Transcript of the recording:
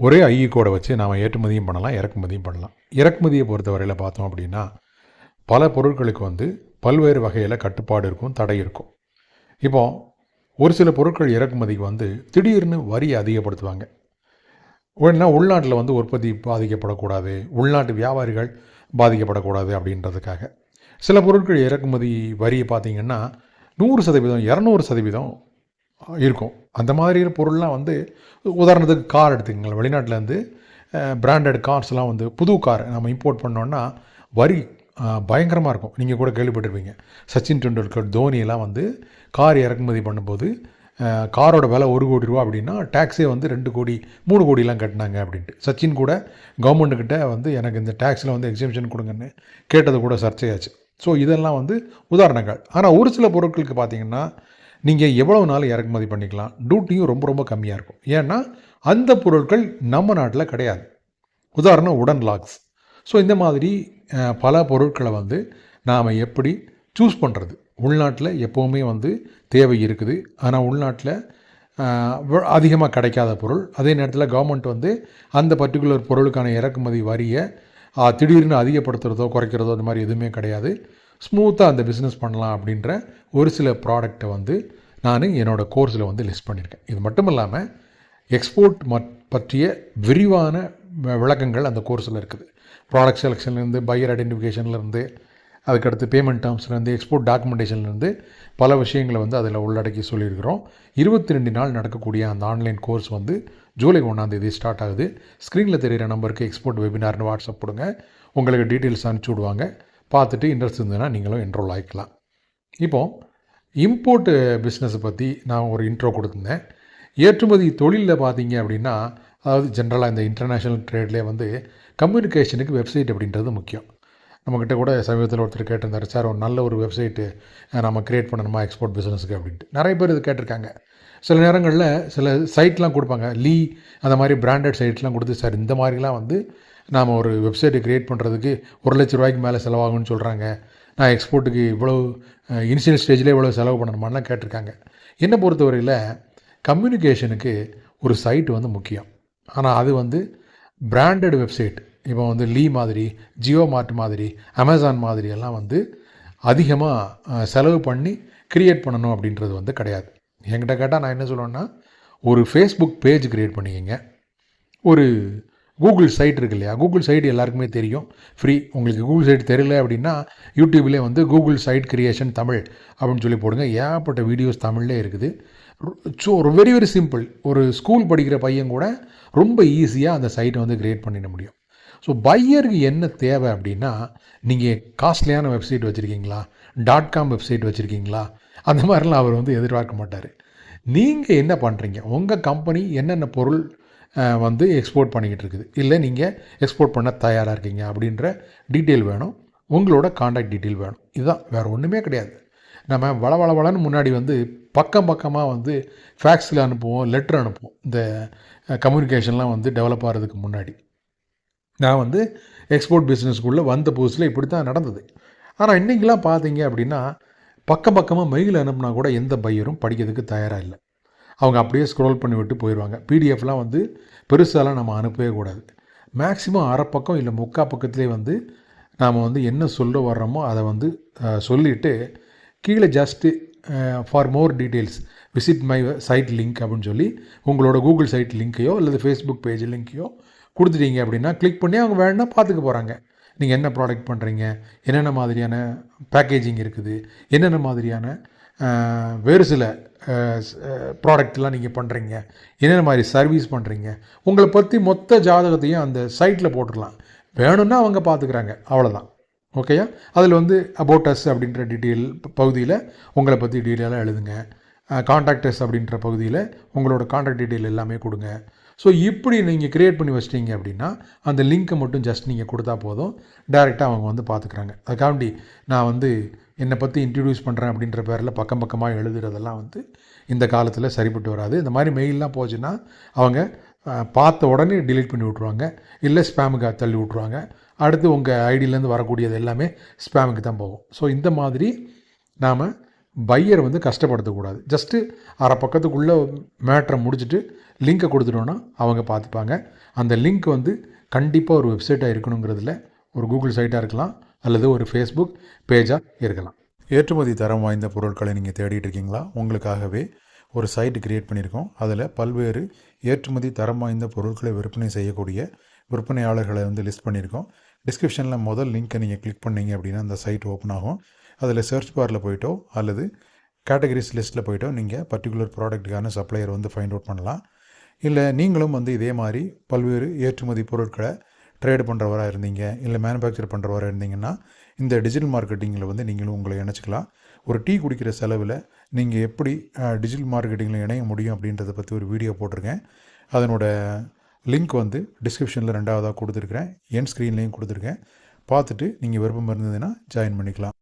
ஒரே ஐஇ கோடை வச்சு நாம் ஏற்றுமதியும் பண்ணலாம் இறக்குமதியும் பண்ணலாம். இறக்குமதியை பொறுத்தவரையில் பார்த்தோம் அப்படின்னா பல பொருட்களுக்கு வந்து பல்வேறு வகையில் கட்டுப்பாடு இருக்கும் தடை இருக்கும். இப்போ ஒரு சில பொருட்கள் இறக்குமதிக்கு வந்து திடீர்னு வரி அதிகப்படுத்துவாங்க. உடனே உள்நாட்டில் வந்து உற்பத்தி பாதிக்கப்படக்கூடாது உள்நாட்டு வியாபாரிகள் பாதிக்கப்படக்கூடாது அப்படின்றதுக்காக. சில பொருட்கள் இறக்குமதி வரியை பார்த்தீங்கன்னா நூறு சதவீதம் இரநூறு சதவீதம் இருக்கும். அந்த மாதிரி பொருள்லாம் வந்து உதாரணத்துக்கு கார் எடுத்துக்கங்களேன். வெளிநாட்டிலேருந்து பிராண்டட் கார்ஸ்லாம் வந்து புது கார் நம்ம இம்போர்ட் பண்ணோன்னா வரி பயங்கரமாக இருக்கும். நீங்கள் கூட கேள்விப்பட்டிருப்பீங்க. சச்சின் டெண்டுல்கர் தோனியெல்லாம் வந்து கார் இறக்குமதி பண்ணும்போது காரோட விலை ஒரு கோடி ரூபா அப்படின்னா டேக்ஸே வந்து ரெண்டு கோடி மூணு கோடிலாம் கட்டினாங்க அப்படின்ட்டு. சச்சின் கூட கவர்மெண்ட்டுக்கிட்ட வந்து எனக்கு இந்த டேக்ஸில் வந்து எக்ஸிபிஷன் கொடுங்கன்னு கேட்டது கூட சர்ச்சையாச்சு. ஸோ இதெல்லாம் வந்து உதாரணங்கள். ஆனால் ஒரு சில பொருட்களுக்கு பார்த்தீங்கன்னா நீங்கள் எவ்வளோ நாள் இறக்குமதி பண்ணிக்கலாம்? டியூட்டியும் ரொம்ப ரொம்ப கம்மியாக இருக்கும். ஏன்னா அந்த பொருட்கள் நம்ம நாட்டில் கிடையாது. உதாரணம் உடன் லாக்ஸ் ஸோ இந்த மாதிரி பல பொருட்களை வந்து நாம் எப்படி சூஸ் பண்ணுறது உள்நாட்டில் எப்போவுமே வந்து தேவை இருக்குது. ஆனால் உள்நாட்டில் அதிகமாக கிடைக்காத பொருள். அதே நேரத்தில் கவர்மெண்ட் வந்து அந்த பர்டிகுலர் பொருளுக்கான இறக்குமதி வரியை திடீர்னு அதிகப்படுத்துகிறதோ குறைக்கிறதோ அந்த மாதிரி எதுவுமே கிடையாது. ஸ்மூத்தாக அந்த பிஸ்னஸ் பண்ணலாம் அப்படின்ற ஒரு சில ப்ராடக்டை வந்து நான் என்னோடய கோர்ஸில் வந்து லிஸ்ட் பண்ணியிருக்கேன் இது மட்டும் இல்லாமல் எக்ஸ்போர்ட் மற் பற்றிய விரிவான வ- விளக்கங்கள் அந்த கோர்ஸில் இருக்குது. ப்ராடக்ட் செலெக்ஷன்லேருந்து பையர் ஐடென்டிஃபிகேஷன்லேருந்து அதுக்கடுத்து பேமெண்ட் டேர்ம்ஸ்லேருந்து எக்ஸ்போர்ட் டாக்குமெண்டேஷன்லேருந்து பல விஷயங்களை வந்து அதில் உள்ளடக்கி சொல்லியிருக்கிறோம். இருபத்தி ரெண்டு நாள் நடக்கக்கூடிய அந்த ஆன்லைன் கோர்ஸ் வந்து ஜூலை ஒன்றாந்தேதி ஸ்டார்ட் ஆகுது. ஸ்க்ரீனில் தெரிகிற நம்பருக்கு எக்ஸ்போர்ட் வெபினார்னு வாட்ஸ்அப் கொடுங்க. உங்களுக்கு டீட்டெயில்ஸ் அனுப்பிச்சி விடுவாங்க. பார்த்துட்டு இன்ட்ரெஸ்ட் இருந்ததுன்னா நீங்களும் என்ரோல் ஆகிக்கலாம் இப்போது இம்போர்ட் பிஸ்னஸை பற்றி நான் ஒரு இன்ட்ரோ கொடுத்துருந்தேன். ஏற்றுமதி தொழிலில் பார்த்தீங்க அப்படின்னா அதாவது ஜென்ரலாக இந்த இன்டர்நேஷ்னல் ட்ரேட்லேயே வந்து கம்யூனிகேஷனுக்கு வெப்சைட் அப்படின்றது முக்கியம். நம்மக்கிட்ட கூட சமீபத்தில் ஒருத்தர் கேட்டிருந்தார் சார் ஒரு நல்ல ஒரு வெப்சைட்டு நம்ம க்ரியேட் பண்ணணுமா எக்ஸ்போர்ட் பிஸ்னஸுக்கு அப்படின்ட்டு. நிறைய பேர் இது கேட்டிருக்காங்க. சில நேரங்களில் சில சைட்லாம் கொடுப்பாங்க. லீ அந்த மாதிரி பிராண்டட் சைட்லாம் கொடுத்து சார் இந்த மாதிரிலாம் வந்து நாம் ஒரு வெப்சைட்டை க்ரியேட் பண்ணுறதுக்கு ஒரு லட்ச ரூபாய்க்கு மேலே செலவாகும்னு சொல்கிறாங்க நான் எக்ஸ்போர்ட்டுக்கு இவ்வளோ இனிஷியல் ஸ்டேஜில் இவ்வளோ செலவு பண்ணணுமான்லாம் கேட்டிருக்காங்க. என்னை பொறுத்தவரையில் கம்யூனிகேஷனுக்கு ஒரு சைட் வந்து முக்கியம். ஆனால் அது வந்து பிராண்டட் வெப்சைட் இப்போ வந்து லீ மாதிரி ஜியோ மார்ட் மாதிரி அமேசான் மாதிரி எல்லாம் வந்து அதிகமாக செலவு பண்ணி க்ரியேட் பண்ணணும் அப்படின்றது வந்து கிடையாது. என்கிட்ட கேட்டால் நான் என்ன சொல்லுவேன்னா ஒரு ஃபேஸ்புக் பேஜ் க்ரியேட் பண்ணிக்கங்க. ஒரு கூகுள் சைட் இருக்கு இல்லையா கூகுள் சைட் எல்லாருக்குமே தெரியும். ஃப்ரீ உங்களுக்கு கூகுள் சைட் தெரியல அப்படின்னா யூடியூப்லேயே வந்து கூகுள் சைட் கிரியேஷன் தமிழ் அப்படின்னு சொல்லி போடுங்க. ஏகப்பட்ட வீடியோஸ் தமிழ்லே இருக்குது. ஸோ ஒரு வெரி வெரி சிம்பிள் ஒரு ஸ்கூல் படிக்கிற பையன் கூட ரொம்ப ஈஸியாக அந்த சைட்டை வந்து கிரியேட் பண்ணிட முடியும். ஸோ பையருக்கு என்ன தேவை அப்படின்னா நீங்கள் காஸ்ட்லியான வெப்சைட் வச்சுருக்கீங்களா? டாட் காம் வெப்சைட் வச்சுருக்கீங்களா? அந்த மாதிரிலாம் அவர் வந்து எதிர்பார்க்க மாட்டார். நீங்கள் என்ன பண்ணுறீங்க உங்கள் கம்பெனி என்னென்ன பொருள் வந்து எக்ஸ்போர்ட் பண்ணிக்கிட்டு இருக்குது. இல்லை நீங்கள் எக்ஸ்போர்ட் பண்ண தயாராக இருக்கீங்க அப்படின்ற டீட்டெயில் வேணும். உங்களோட காண்டாக்ட் டீட்டெயில் வேணும். இதுதான். வேறு ஒன்றுமே கிடையாது. நம்ம வள வள வளன்னு முன்னாடி வந்து பக்கம் பக்கமாக வந்து ஃபேக்ஸில் அனுப்புவோம் லெட்டர் அனுப்புவோம். இந்த கம்யூனிகேஷன்லாம் வந்து டெவலப் ஆகிறதுக்கு முன்னாடி. நான் வந்து எக்ஸ்போர்ட் பிஸ்னஸ்க்குள்ளே வந்த புதுசில் இப்படி தான் நடந்தது. ஆனால் இன்றைக்கெலாம் பார்த்தீங்க அப்படின்னா பக்கம் பக்கமாக மெயில் அனுப்புனா கூட எந்த பையரும் படிக்கிறதுக்கு தயாராக இல்லை. அவங்க அப்படியே ஸ்க்ரோல் பண்ணி விட்டு போயிடுவாங்க. பிடிஎஃப்லாம் வந்து பெருசாலாம் நம்ம அனுப்பவே கூடாது. மேக்ஸிமம் அரை பக்கம் இல்லை முக்கா பக்கத்துலேயே வந்து நாம் வந்து என்ன சொல்ல வர்றோமோ அதை வந்து சொல்லிவிட்டு கீழே just for more details visit my site link அப்படின்னு சொல்லி உங்களோட கூகுள் சைட் லிங்க்கையோ அல்லது ஃபேஸ்புக் பேஜ் லிங்க்கையோ கொடுத்துட்டீங்க அப்படின்னா கிளிக் பண்ணி அவங்க வேணுன்னா பார்த்துக்க போகிறாங்க நீங்கள் என்ன ப்ராடக்ட் பண்ணுறீங்க என்னென்ன மாதிரியான பேக்கேஜிங் இருக்குது? என்னென்ன மாதிரியான வேறு சில ப்ராடக்ட்லாம் நீங்கள் பண்ணுறீங்க என்னென்ன மாதிரி சர்வீஸ் பண்ணுறீங்க உங்களை பற்றி மொத்த ஜாதகத்தையும் அந்த சைட்டில் போட்டுடலாம். வேணும்னா அவங்க பார்த்துக்கிறாங்க அவ்வளோதான் ஓகேயா அதில் வந்து அபோட்டஸ் அப்படின்ற டீட்டெயில் பகுதியில் உங்களை பற்றி டீட்டெயிலாக எழுதுங்க. காண்டாக்டர்ஸ் அப்படின்ற பகுதியில் உங்களோட காண்டாக்ட் டீட்டெயில் எல்லாமே கொடுங்க. ஸோ இப்படி நீங்கள் க்ரியேட் பண்ணி வச்சிட்டீங்க அப்படின்னா அந்த லிங்க்கை மட்டும் ஜஸ்ட் நீங்கள் கொடுத்தா போதும். டைரெக்டாக அவங்க வந்து பார்த்துக்குறாங்க அதுக்காண்டி நான் வந்து என்னை பற்றி இன்ட்ரடியூஸ் பண்ணுறேன் அப்படின்ற பேரில் பக்கம் பக்கமாக எழுதுறதெல்லாம் வந்து இந்த காலத்தில் சரிப்பட்டு வராது. இந்த மாதிரி மெயிலெலாம் போச்சுன்னா அவங்க பார்த்த உடனே டிலீட் பண்ணி விட்ருவாங்க இல்லை ஸ்பேமுக்கு தள்ளி விட்ருவாங்க அடுத்து உங்கள் ஐடியிலேருந்து வரக்கூடியது எல்லாமே ஸ்பேமுக்கு தான் போகும். ஸோ இந்த மாதிரி நாம் பையர் வந்து கஷ்டப்படுத்தக்கூடாது ஜஸ்ட்டு அரை பக்கத்துக்குள்ளே மேட்ரை முடிச்சுட்டு லிங்க்கை கொடுத்துட்டோன்னா அவங்க பார்த்துப்பாங்க. அந்த லிங்க் வந்து கண்டிப்பாக ஒரு வெப்சைட்டாக இருக்கணுங்கிறதுல ஒரு கூகுள் சைட்டாக இருக்கலாம் அல்லது ஒரு ஃபேஸ்புக் பேஜாக இருக்கலாம். ஏற்றுமதி தரம் வாய்ந்த பொருட்களை நீங்கள் தேடிட்டு இருக்கீங்களா? உங்களுக்காகவே ஒரு சைட்டு கிரியேட் பண்ணியிருக்கோம். அதில் பல்வேறு ஏற்றுமதி தரம் வாய்ந்த பொருட்களை விற்பனை செய்யக்கூடிய விற்பனையாளர்களை வந்து லிஸ்ட் பண்ணியிருக்கோம். டிஸ்கிரிப்ஷனில் முதல் லிங்க்கை நீங்கள் கிளிக் பண்ணீங்க அப்படின்னா அந்த சைட் ஓப்பன் ஆகும். அதில் சர்ச் பாரில் போயிட்டோ அல்லது கேட்டகரிஸ் லிஸ்ட்டில் போயிட்டோ நீங்கள் பர்டிகுலர் ப்ராடக்ட்டுக்கான சப்ளையர் வந்து ஃபைண்ட் அவுட் பண்ணலாம். இல்லை நீங்களும் வந்து இதே மாதிரி பல்வேறு ஏற்றுமதி பொருட்களை ட்ரேடு பண்ணுறவராக இருந்தீங்க இல்லை மேனுஃபேக்சர் பண்ணுறவராக இருந்தீங்கன்னா இந்த டிஜிட்டல் மார்க்கெட்டிங்கில் வந்து நீங்களும் உங்களை இணைச்சிக்கலாம். ஒரு டீ குடிக்கிற செலவில் நீங்கள் எப்படி டிஜிட்டல் மார்க்கெட்டிங்கில் இணைய முடியும் அப்படின்றத பற்றி ஒரு வீடியோ போட்டிருக்கேன். அதனோட லிங்க் வந்து டிஸ்கிரிப்ஷனில் ரெண்டாவதாக கொடுத்துருக்குறேன். என் ஸ்க்ரீன்லேயும் கொடுத்துருக்கேன். பார்த்துட்டு நீங்கள் விருப்பம் இருந்ததுன்னா ஜாயின் பண்ணிக்கலாம்.